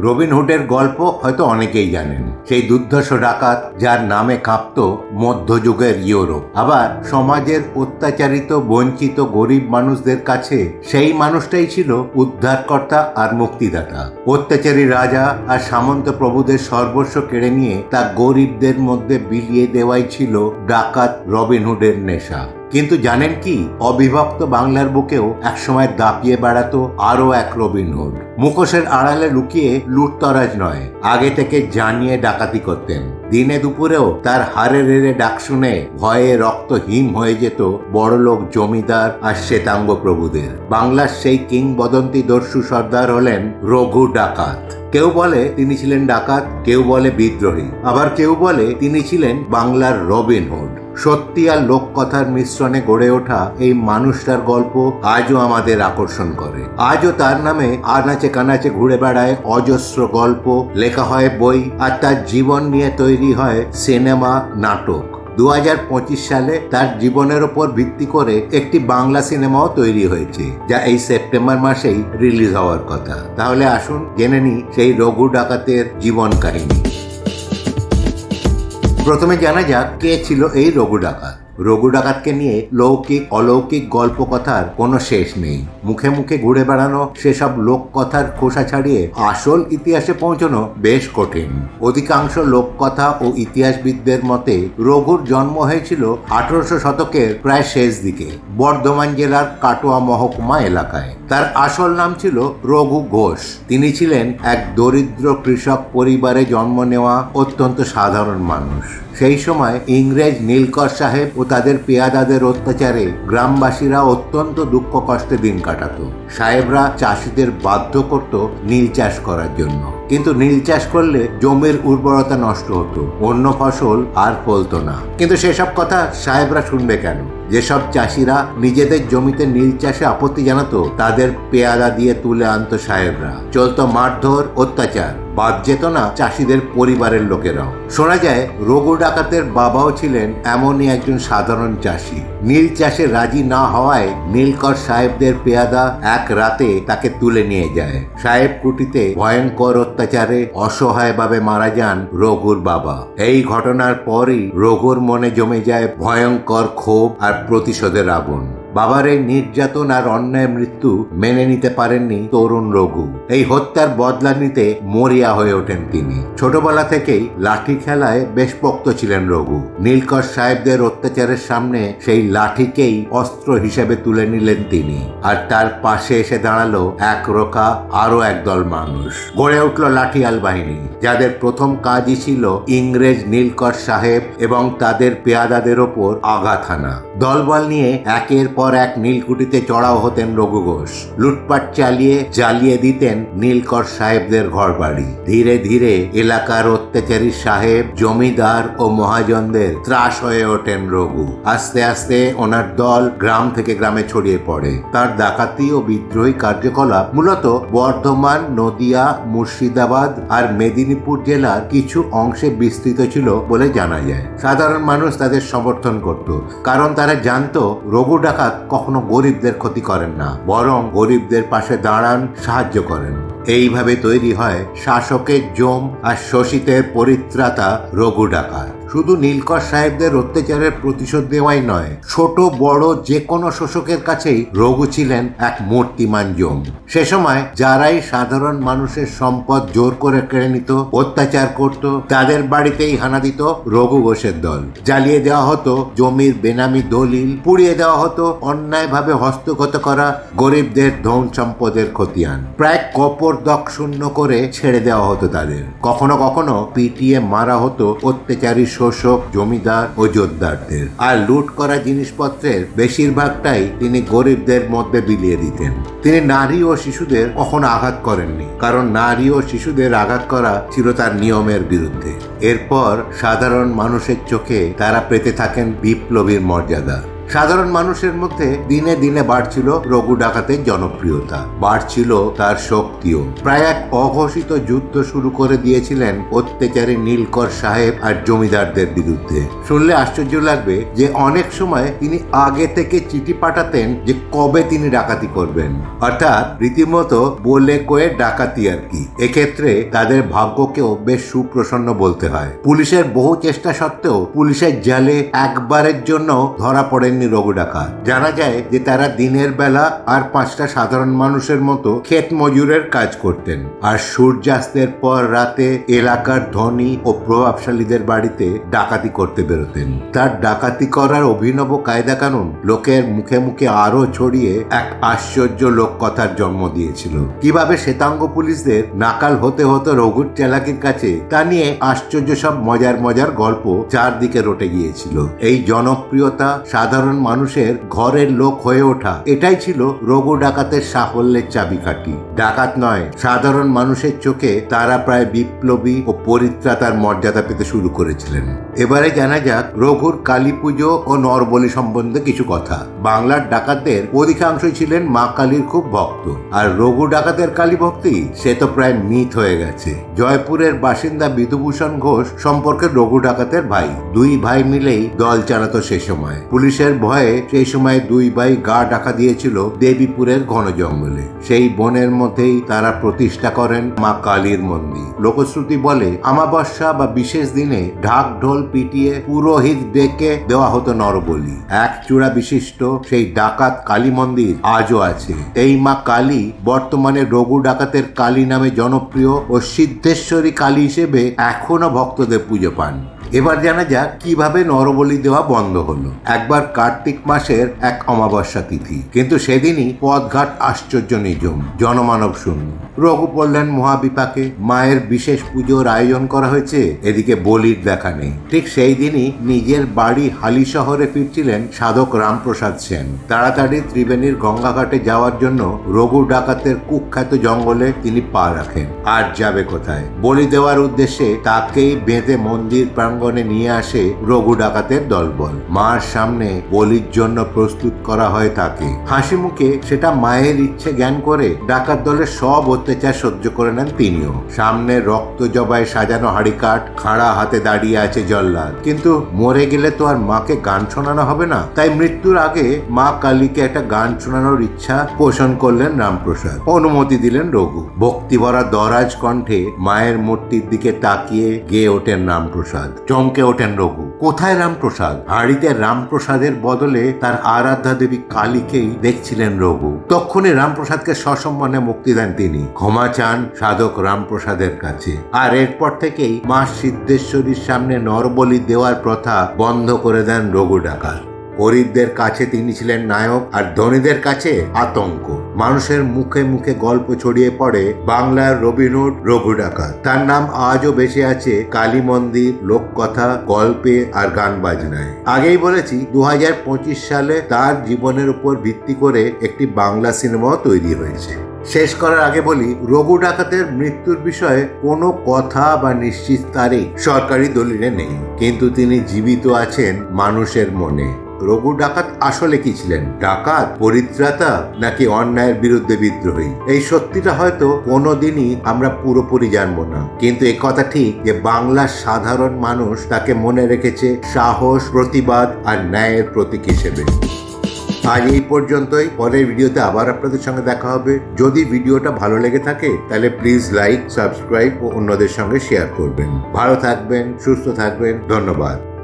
রবিনহুডের গল্প হয়তো অনেকেই জানেন। সেই দুর্ধর্ষ ডাকাত যার নামে কাঁপত মধ্যযুগের ইউরোপ। আবার সমাজের অত্যাচারিত, বঞ্চিত, গরিব মানুষদের কাছে সেই মানুষটাই ছিল উদ্ধারকর্তা আর মুক্তিদাতা। অত্যাচারী রাজা আর সামন্ত প্রভুদের সর্বস্ব কেড়ে নিয়ে তা গরিবদের মধ্যে বিলিয়ে দেওয়াই ছিল ডাকাত রবিনহুডের নেশা। কিন্তু জানেন কি? অবিভক্ত বাংলার বুকেও একসময় দাপিয়ে বেড়াতো আরও এক রবিনহুড মুখোশের আড়ালে লুকিয়ে লুটতরাজ নয়, আগে থেকে জানিয়ে ডাকাতি করতেন। দিনে দুপুরেও তার হারে রেড়ে ডাক শুনে ভয়ে রক্ত হিম হয়ে যেত বড়লোক জমিদার আর শ্বেতাঙ্গ প্রভুদের বাংলার সেই কিংবদন্তি দস্যু সর্দার হলেন রঘু ডাকাত। কেউ বলে তিনি ছিলেন ডাকাত, কেউ বলে বিদ্রোহী। আবার কেউ বলে তিনি ছিলেন বাংলার রবিনহুড সত্যি আর লোককথার মিশ্রণে গড়ে ওঠা এই মানুষটার গল্প আজও আমাদের আকর্ষণ করে। আজও তার নামে আনাচে কানাচে ঘুরে বেড়ায় অজস্র গল্প, লেখা হয় বই আর তার জীবন নিয়ে তৈরি হয় সিনেমা, নাটক। দু হাজার পঁচিশ সালে তার জীবনের ওপর ভিত্তি করে একটি বাংলা সিনেমাও তৈরি হয়েছে, যা এই সেপ্টেম্বর মাসেই রিলিজ হওয়ার কথা। তাহলে আসুন, জেনে নি সেই রঘু ডাকাতের জীবন কাহিনী। প্রথমে জানা যাক কে ছিল এই রঘু ডাকাত। রঘু ডাকাতকে নিয়ে লৌকিক, অলৌকিক গল্প কথার কোনো শেষ নেই। মুখে মুখে ঘুরে বেড়ানো সেসব লোককথার খোসা ছাড়িয়ে আসল ইতিহাসে পৌঁছানো বেশ কঠিন। অধিকাংশ লোককথা ও ইতিহাসবিদদের মতে রঘুর জন্ম হয়েছিল আঠারোশো শতকের প্রায় শেষ দিকে বর্ধমান জেলার কাটোয়া মহকুমা এলাকায়। তার আসল নাম ছিল রঘু ঘোষ। তিনি ছিলেন এক দরিদ্র কৃষক পরিবারে জন্ম নেওয়া অত্যন্ত সাধারণ মানুষ। সেই সময় ইংরেজ নীলকর সাহেব ও তাদের পেয়াদাদের অত্যাচারে গ্রামবাসীরা অত্যন্ত দুঃখ কষ্টে দিন কাটাত। সাহেবরা চাষিদের বাধ্য করত নীল চাষ করার জন্য। কিন্তু নীল চাষ করলে জমির উর্বরতা নষ্ট হতো, অন্য ফসল আর ফলত না। কিন্তু সেসব কথা সাহেবরা শুনবে কেন? যেসব চাষিরা নিজেদের জমিতে নীল চাষে আপত্তি জানাতো, তাদের পেয়াদা দিয়ে তুলে আনতো সাহেবরা। চলতো মারধর অত্যাচার, বাদ যেত না চাষিদের পরিবারের লোকেরাও। শোনা যায়, রঘু ডাকাতের বাবাও ছিলেন এমনই একজন সাধারণ চাষি। নীল চাষে রাজি না হওয়ায় নীলকর সাহেবদের পেয়াদা এক রাতে তাকে তুলে নিয়ে যায়। সাহেব কুটিতে ভয়ঙ্কর অত্যাচারে অসহায়ভাবে মারা যান রঘুর বাবা। এই ঘটনার পরই রঘুর মনে জমে যায় ভয়ঙ্কর ক্ষোভ আর প্রতিশোধের আগুন। বাবার এই নির্যাতন আর অন্যায় মৃত্যু মেনে নিতে পারেননি তরুণ রঘু। এই হত্যার বদলা নিতে মরিয়া হয়ে ওঠেন তিনি। ছোটবেলা থেকেই লাঠি খেলায় বেশ পোক্ত ছিলেন রঘু। নীলকর সাহেবদের অত্যাচারের সামনে সেই লাঠিকেই অস্ত্র হিসেবে তুলে নিলেন তিনি। আর তার পাশে এসে দাঁড়াল এক রোকা আরও একদল মানুষ। গড়ে উঠল লাঠিয়াল বাহিনী। যাদের প্রথম কাজই ছিল ইংরেজ নীলকর সাহেব এবং তাদের পেয়াদাদের ওপর আঘাত হানা। দলবল নিয়ে একের পর এক নীলকুঠিতে চড়াও হতেন রঘু ঘোষ। লুটপাট চালিয়ে, জ্বালিয়ে দিতেন নীলকর সাহেবদের ঘরবাড়ি। ধীরে ধীরে এলাকার অত্যাচারী সাহেব, জমিদার ও মহাজনদের ত্রাস হয়ে ওঠেন রঘু। আস্তে আস্তে ওনার দল গ্রাম থেকে গ্রামে ছড়িয়ে পড়ে। তার ডাকাতি ও বিদ্রোহী কার্যকলাপ মূলত বর্ধমান, নদিয়া, মুর্শিদাবাদ আর মেদিনীপুর জেলার কিছু অংশে বিস্তৃত ছিল বলে জানা যায়। সাধারণ মানুষ তাদের সমর্থন করত, কারণ তারা জানতো রঘু ডাকাত কখনো গরিবদের ক্ষতি করেন না, বরং গরিবদের পাশে দাঁড়ান, সাহায্য করেন। এইভাবে তৈরি হয় শাসকের জম আর শোষিতের পরিত্রাতা রঘু ডাকাত শুধু নীলকর সাহেবদের অত্যাচারের প্রতিশোধ দেওয়াই নয়, ছোট, বড় যে কোনো শোষকের কাছেই রঘু ছিলেন এক মূর্তিমান জম। সে সময় যারাই সাধারণ মানুষের সম্পদ জোর করে কেড়ে নিত, অত্যাচার করত, তাদের বাড়িতেই হানা দিত রঘু ঘোষের দল। জ্বালিয়ে দেওয়া হতো জমির বেনামি দলিল, পুড়িয়ে দেওয়া হতো অন্যায়ভাবে হস্তগত করা গরিবদের ধন সম্পদের খতিয়ান। প্রায় কপর দক শূন্য করে ছেড়ে দেওয়া হতো তাদের। কখনো কখনো পিটিয়ে মারা হতো অত্যাচারী শোষক, জমিদার ও যোদ্ধারদের আর লুট করা জিনিসপত্রের বেশিরভাগটাই তিনি গরিবদের মধ্যে বিলিয়ে দিতেন। তিনি নারী ও শিশুদের কখনো আঘাত করেননি, কারণ নারী ও শিশুদের আঘাত করা ছিল তার নিয়মের বিরুদ্ধে। এরপর সাধারণ মানুষের চোখে তারা পেতে থাকেন বিপ্লবীর মর্যাদা। সাধারণ মানুষের মধ্যে দিনে দিনে বাড়ছিল রঘু ডাকাতের জনপ্রিয়তা, বাড়ছিল তার শক্তিও। প্রায় এক অঘোষিত যুদ্ধ শুরু করে দিয়েছিলেন অত্যাচারী নীলকর সাহেব আর জমিদারদের বিরুদ্ধে। শুনলে আশ্চর্য লাগবে যে অনেক সময় তিনি আগে থেকে চিঠি পাঠাতেন যে কবে তিনি ডাকাতি করবেন। অর্থাৎ রীতিমতো বলে কয়ে ডাকাতি আর কি। এক্ষেত্রে তাদের ভাগ্যকেও বেশ সুপ্রসন্ন বলতে হয়। পুলিশের বহু চেষ্টা সত্ত্বেও পুলিশের জালে একবারের জন্য ধরা পড়েননি রঘু জানা যায় যে তারা দিনের বেলা আর পাঁচটা সাধারণ মানুষের মতো ক্ষেত মজুরের কাজ করতেন। আর সূর্যাস্তের পর রাতে এলাকার ধনী ও প্রভাবশালীদের বাড়িতে ডাকাতি করতে বেরোতেন। তার ডাকাতি করার অভিনব কায়দা কানুন লোকের মুখে মুখে আরও ছড়িয়ে এক আশ্চর্য লোককথার জন্ম দিয়েছিল। কীভাবে শ্বেতাঙ্গ পুলিশদের নাকাল হতে হতো রঘুর চালাকির কাছে তা নিয়ে আশ্চর্য সব মজার মজার গল্প চারদিকে রটে গিয়েছিল। এই জনপ্রিয়তা সাধারণ মানুষের ঘরের লোক হয়ে ওঠা। এটাই ছিল রঘু ডাকাতের সাফল্যের চাবিকাঠি। ডাকাত নয়, সাধারণ মানুষের চোখে তারা প্রায় বিপ্লবী ও পরিত্রাতার মর্যাদা পেতে শুরু করেছিলেন। এবারে জানা যাক রঘুর কালী পুজো ও নরবলি সম্বন্ধে কিছু কথা। বাংলার ডাকাতদের অধিকাংশই ছিলেন মা কালীর খুব ভক্ত। আর রঘু ডাকাতের কালী ভক্তি সে তো প্রায় মিথ হয়ে গেছে। জয়পুরের বাসিন্দা বিধুভূষণ ঘোষ সম্পর্কে রঘু ডাকাতের ভাই। দুই ভাই মিলেই দল চালাতো সে সময়। পুলিশের ভয়ে সেই সময় দুই ভাই গা ডাকা দিয়েছিল দেবীপুরের ঘন জঙ্গলে। সেই বনের মধ্যেই তারা প্রতিষ্ঠা করেন মা কালীর মন্দির। লোকশ্রুতি বলে, আমাবস্যা বা বিশেষ দিনে ঢাক ঢোল পিটিয়ে পুরোহিত ডেকে দেওয়া হতো নরবলি। এক চূড়া বিশিষ্ট সেই ডাকাত কালী মন্দির আজও আছে। এই মা কালী বর্তমানে রঘু ডাকাতের কালী নামে জনপ্রিয় ও সিদ্ধেশ্বরী কালী হিসেবে এখনও ভক্তদের পুজো পান। এবার জানা যাক কীভাবে নরবলি দেওয়া বন্ধ হলো। একবার কার্তিক মাসের এক অমাবস্যা তিথি। কিন্তু সেদিনই পথঘাট আশ্চর্য নিজম জনমানব শূন্য। রঘু পড়লেন মহাবিপাকে মায়ের বিশেষ পুজোর আয়োজন করা হয়েছে, এদিকে বলির দেখা নেই। ঠিক সেই দিনই নিজের বাড়ি হালি শহরে ফিরছিলেন সাধক রামপ্রসাদ সেন। তাড়াতাড়ি ত্রিবেণীর গঙ্গাঘাটে যাওয়ার জন্য রঘু ডাকাতের কুখ্যাত জঙ্গলে তিনি পা রাখেন। আর যাবে কোথায়? বলি দেওয়ার উদ্দেশ্যে তাকেই বেঁধে মন্দির প্রাঙ্গণে নিয়ে আসে রঘু ডাকাতের দলবল। মার সামনে বলির জন্য প্রস্তুত করা হয় তাকে। হাসি মুখে সেটা মায়ের ইচ্ছে জ্ঞান করে ডাকাত দলের সব অত্যাচার সহ্য করে নেন তিনিও। সামনে রক্ত জবায় সাজানো হাড়িকাঠ খাড়া হাতে দাঁড়িয়ে আছে জল্লাদ। কিন্তু মরে গেলে তো আর মাকে গান শোনানো হবে না। তাই মৃত্যুর আগে মা কালীকে একটা গান শোনানোর ইচ্ছা পোষণ করলেন রামপ্রসাদ। অনুমতি দিলেন রঘু। ভক্তি ভরা দরাজ কণ্ঠে মায়ের মূর্তির দিকে তাকিয়ে গেয়ে ওঠেন রামপ্রসাদ। চমকে ওঠেন রঘু। কোথায় রামপ্রসাদ? হাড়িতে রামপ্রসাদের বদলে তার আরাধ্যা দেবী কালীকেই দেখছিলেন রঘু। তক্ষণে রামপ্রসাদকে সসম্মানে মুক্তি দেন তিনি। ক্ষমা চান সাধক রামপ্রসাদের কাছে। আর এরপর থেকেই মা সিদ্ধেশ্বরীর সামনে নরবলি দেওয়ার প্রথা বন্ধ করে দেন রঘু ডাকাত। গরিবদের কাছে তিনি ছিলেন নায়ক আর ধনীদের কাছে আতঙ্ক। মানুষের মুখে মুখে গল্প ছড়িয়ে পড়ে বাংলার রবিনুড রঘু ডাকাত তার নাম আজও বেঁচে আছে কালী মন্দির, লোককথা, গল্পে আর গান বাজনায়। আগেই বলেছি দু হাজার পঁচিশ সালে তার জীবনের উপর ভিত্তি করে একটি বাংলা সিনেমাও তৈরি হয়েছে। শেষ করার আগে বলি রঘু ডাকাতের মৃত্যুর বিষয়ে কোনো কথা বা নিশ্চিত তারিখ সরকারি দলিলে নেই। কিন্তু তিনি জীবিত আছেন মানুষের মনে। রঘু ডাকাত আসলে কি ছিলেন? ডাকাত, পরিত্রাতা, নাকি অন্যায়ের বিরুদ্ধে বিদ্রোহী? এই সত্যিটা হয়তো কোনোদিনই আমরা পুরোপুরি জানব না। কিন্তু এ কথা ঠিক যে বাংলার সাধারণ মানুষ তাকে মনে রেখেছে সাহস, প্রতিবাদ আর ন্যায়ের প্রতীক হিসেবে। আজ এই পর্যন্তই। পরের ভিডিওতে আবার আপনাদের সঙ্গে দেখা হবে। যদি ভিডিওটা ভালো লেগে থাকে, তাহলে প্লিজ লাইক, সাবস্ক্রাইব ও অন্যদের সঙ্গে শেয়ার করবেন। ভালো থাকবেন, সুস্থ থাকবেন। ধন্যবাদ।